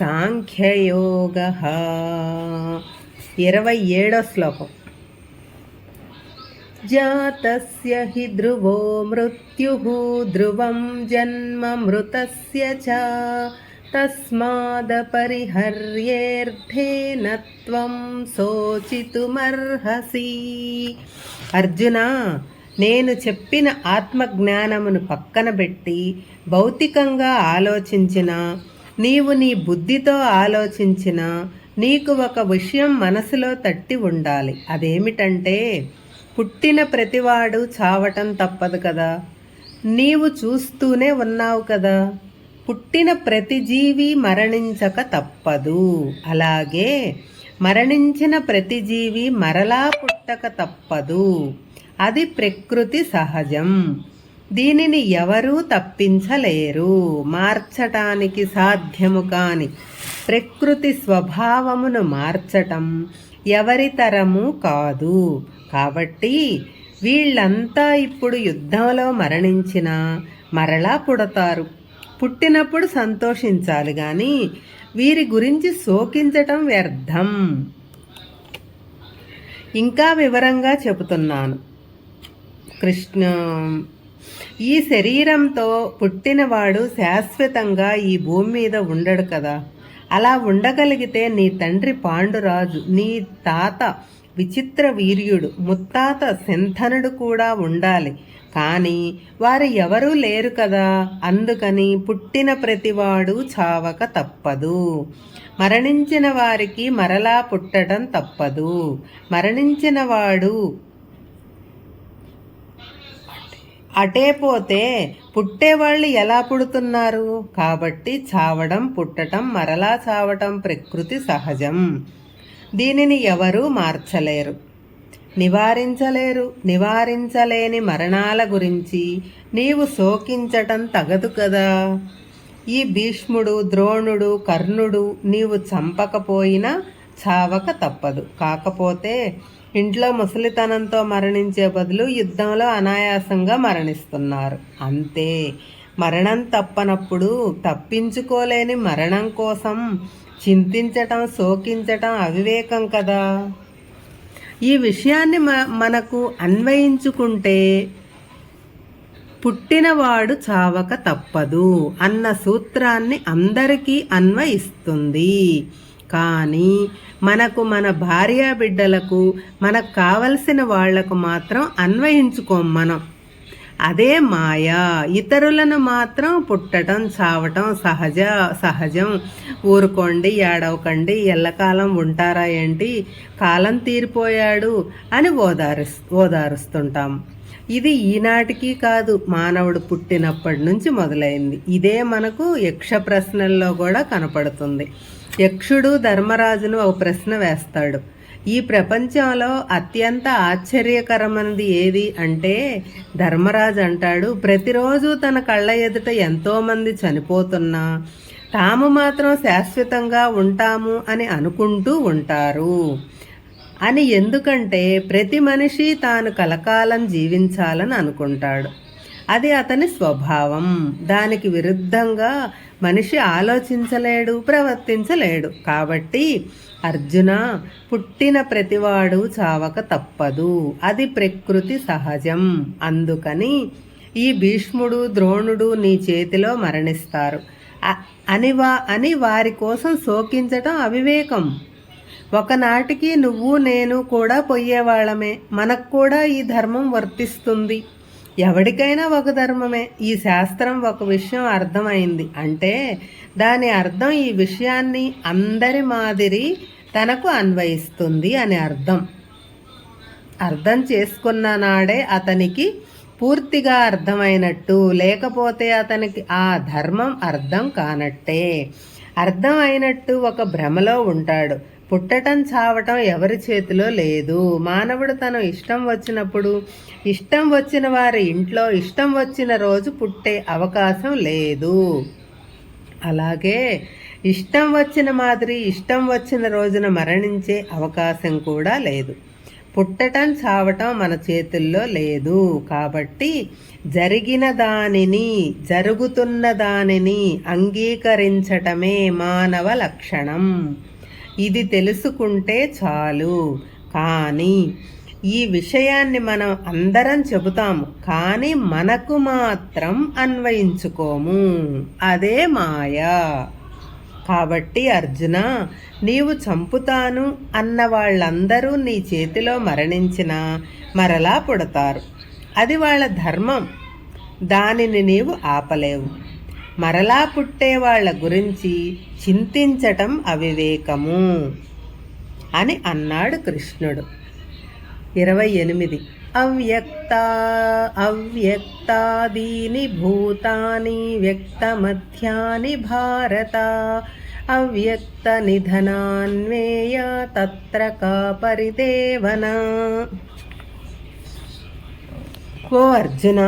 సాంఖ్యయోగ. ఇరవై ఏడో శ్లోకం. జాతస్య హి ధ్రువో మృత్యు ధ్రువం జన్మ మృతస్య చ. తస్మాదపరిహర్యేర్థే నత్వం శోచితుమర్హసి. అర్జున నేను చెప్పిన ఆత్మజ్ఞానమును పక్కన పెట్టి భౌతికంగా ఆలోచించిన నీవు నీ బుద్ధితో ఆలోచించిన నీకు ఒక విషయం మనసులో తట్టి ఉండాలి. అదేమిటంటే పుట్టిన ప్రతివాడు చావటం తప్పదు కదా. నీవు చూస్తూనే ఉన్నావు కదా. పుట్టిన ప్రతి జీవి మరణించక తప్పదు. అలాగే మరణించిన ప్రతి జీవి మరలా పుట్టక తప్పదు. అది ప్రకృతి సహజం. దీనిని ఎవరూ తప్పించలేరు. మార్చటానికి సాధ్యము కాని ప్రకృతి స్వభావమును మార్చటం ఎవరి తరము కాదు. కాబట్టి వీళ్ళంతా ఇప్పుడు యుద్ధంలో మరణించిన మరలా పుడతారు. పుట్టినప్పుడు సంతోషించాలి కానీ వీరి గురించి శోకించటం వ్యర్థం. ఇంకా వివరంగా చెబుతున్నాను. కృష్ణ ఈ శరీరంతో పుట్టినవాడు శాశ్వతంగా ఈ భూమి మీద ఉండడు కదా. అలా ఉండగలిగితే నీ తండ్రి పాండురాజు నీ తాత విచిత్ర వీర్యుడు ముత్తాత సింధనుడు కూడా ఉండాలి. కానీ వారు ఎవరూ లేరు కదా. అందుకని పుట్టిన ప్రతివాడు చావక తప్పదు. మరణించిన వారికి మరలా పుట్టడం తప్పదు. మరణించిన వాడు అటే పోతే పుట్టేవాళ్ళు ఎలా పుడుతున్నారు? కాబట్టి చావడం పుట్టటం మరలా చావటం ప్రకృతి సహజం. దీనిని ఎవరూ మార్చలేరు. నివారించలేరు. నివారించలేని మరణాల గురించి నీవు శోకించటం తగదు కదా. ఈ భీష్ముడు ద్రోణుడు కర్ణుడు నీవు చంపకపోయినా చావక తప్పదు. కాకపోతే ఇంట్లో ముసలితనంతో మరణించే బదులు యుద్ధంలో అనాయాసంగా మరణిస్తున్నారు. అంతే. మరణం తప్పనప్పుడు తప్పించుకోలేని మరణం కోసం చింతించటం శోకించటం అవివేకం కదా. ఈ విషయాన్ని మనకు అన్వయించుకుంటే పుట్టినవాడు చావక తప్పదు అన్న సూత్రాన్ని అందరికీ అన్వయిస్తుంది. కానీ మనకు మన భార్యా బిడ్డలకు మనకు కావలసిన వాళ్ళకు మాత్రం అన్వయించుకోం మనం. అదే మాయ. ఇతరులను మాత్రం పుట్టడం చావటం సహజ సహజం. ఊరుకోండి ఏడవకండి ఎల్లకాలం ఉంటారా ఏంటి? కాలం తీరిపోయాడు అని ఓదారు ఓదారుస్తుంటాం. ఇది ఈనాటికి కాదు మానవుడు పుట్టినప్పటి నుంచి మొదలైంది. ఇదే మనకు యక్ష ప్రశ్నల్లో కూడా కనపడుతుంది. యక్షుడు ధర్మరాజును ఒక ప్రశ్న వేస్తాడు. ఈ ప్రపంచంలో అత్యంత ఆశ్చర్యకరమైనది ఏది అంటే ధర్మరాజు అంటాడు ప్రతిరోజు తన కళ్ళ ఎదుట ఎంతోమంది చనిపోతున్నా తాము మాత్రం శాశ్వతంగా ఉంటాము అని అనుకుంటూ ఉంటారు. అని ఎందుకంటే ప్రతి మనిషి తాను కలకాలం జీవించాలని అనుకుంటాడు. అది అతని స్వభావం. దానికి విరుద్ధంగా మనిషి ఆలోచించలేడు ప్రవర్తించలేడు. కాబట్టి అర్జున పుట్టిన ప్రతివాడు చావక తప్పదు. అది ప్రకృతి సహజం. అందుకని ఈ భీష్ముడు ద్రోణుడు నీ చేతిలో మరణిస్తారు. అని వా అని వారి కోసం శోకించటం అవివేకం. ఒకనాటికి నువ్వు నేను కూడా పోయేవాళ్ళమే. మనకు కూడా ఈ ధర్మం వర్తిస్తుంది. ఎవరికైనా ఒక ధర్మమే. ఈ శాస్త్రం ఒక విషయం అర్థమైంది. అంటే దాని అర్థం ఈ విషయాన్ని అందరి మాదిరి తనకు అన్వయిస్తుంది అని అర్థం. అర్థం చేసుకున్న నాడే అతనికి పూర్తిగా అర్థమైనట్టు. లేకపోతే అతనికి ఆ ధర్మం అర్థం కానట్టే. అర్థం అయినట్టు ఒక భ్రమలో ఉంటాడు. పుట్టటం చావటం ఎవరి చేతిలో లేదు. మానవుడు తను ఇష్టం వచ్చినప్పుడు ఇష్టం వచ్చిన వారి ఇంట్లో ఇష్టం వచ్చిన రోజు పుట్టే అవకాశం లేదు. అలాగే ఇష్టం వచ్చిన మాదిరి ఇష్టం వచ్చిన రోజున మరణించే అవకాశం కూడా లేదు. పుట్టటం చావటం మన చేతుల్లో లేదు. కాబట్టి జరిగిన దానిని జరుగుతున్న దానిని అంగీకరించటమే మానవ లక్షణం. ఇది తెలుసుకుంటే చాలు. కానీ ఈ విషయాన్ని మనం అందరం చెబుతాము కానీ మనకు మాత్రం అన్వయించుకోము. అదే మాయా. కాబట్టి అర్జున నీవు చంపుతాను అన్న వాళ్ళందరూ నీ చేతిలో మరణించినా మరలా పుడతారు. అది వాళ్ళ ధర్మం. దానిని నీవు ఆపలేవు. మరలా పుట్టే వాళ్ళ గురించి చింతించటం అవివేకము అని అన్నాడు కృష్ణుడు. ఇరవై ఎనిమిది. అవ్యక్త అవ్యక్తాదీని భూతాని వ్యక్తమధ్యాని భారత. అవ్యక్త నిధనాన్వేయ తత్ర కా పరిదేవన? ఓ అర్జున!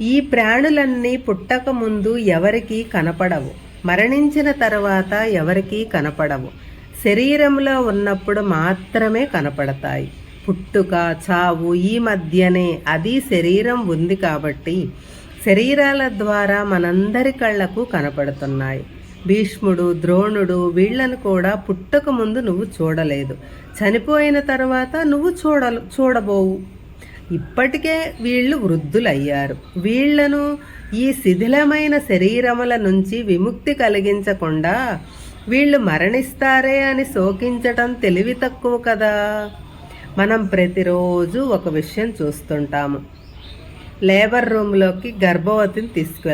ఈ ప్రాణులన్నీ పుట్టక ముందు ఎవరికీ కనపడవు. మరణించిన తర్వాత ఎవరికీ కనపడవు. శరీరంలో ఉన్నప్పుడు మాత్రమే కనపడతాయి. పుట్టుక చావు ఈ మధ్యనే. అది శరీరం ఉంది కాబట్టి శరీరాల ద్వారా మనందరి కళ్ళకు కనపడుతున్నాయి. భీష్ముడు ద్రోణుడు వీళ్ళను కూడా పుట్టక ముందు నువ్వు చూడలేదు. చనిపోయిన తర్వాత నువ్వు చూడ చూడబోవు. ఇప్పటికే వీళ్ళు వృద్ధులయ్యారు. వీళ్ళను ఈ శిథిలమైన శరీరముల నుంచి విముక్తి కలిగించకుండా వీళ్ళు మరణిస్తారే అని శోకించటం తెలివి తక్కువ కదా. మనం ప్రతిరోజు ఒక విషయం చూస్తుంటాము. లేబర్ రూమ్లోకి గర్భవతిని తీసుకువెళ్తాం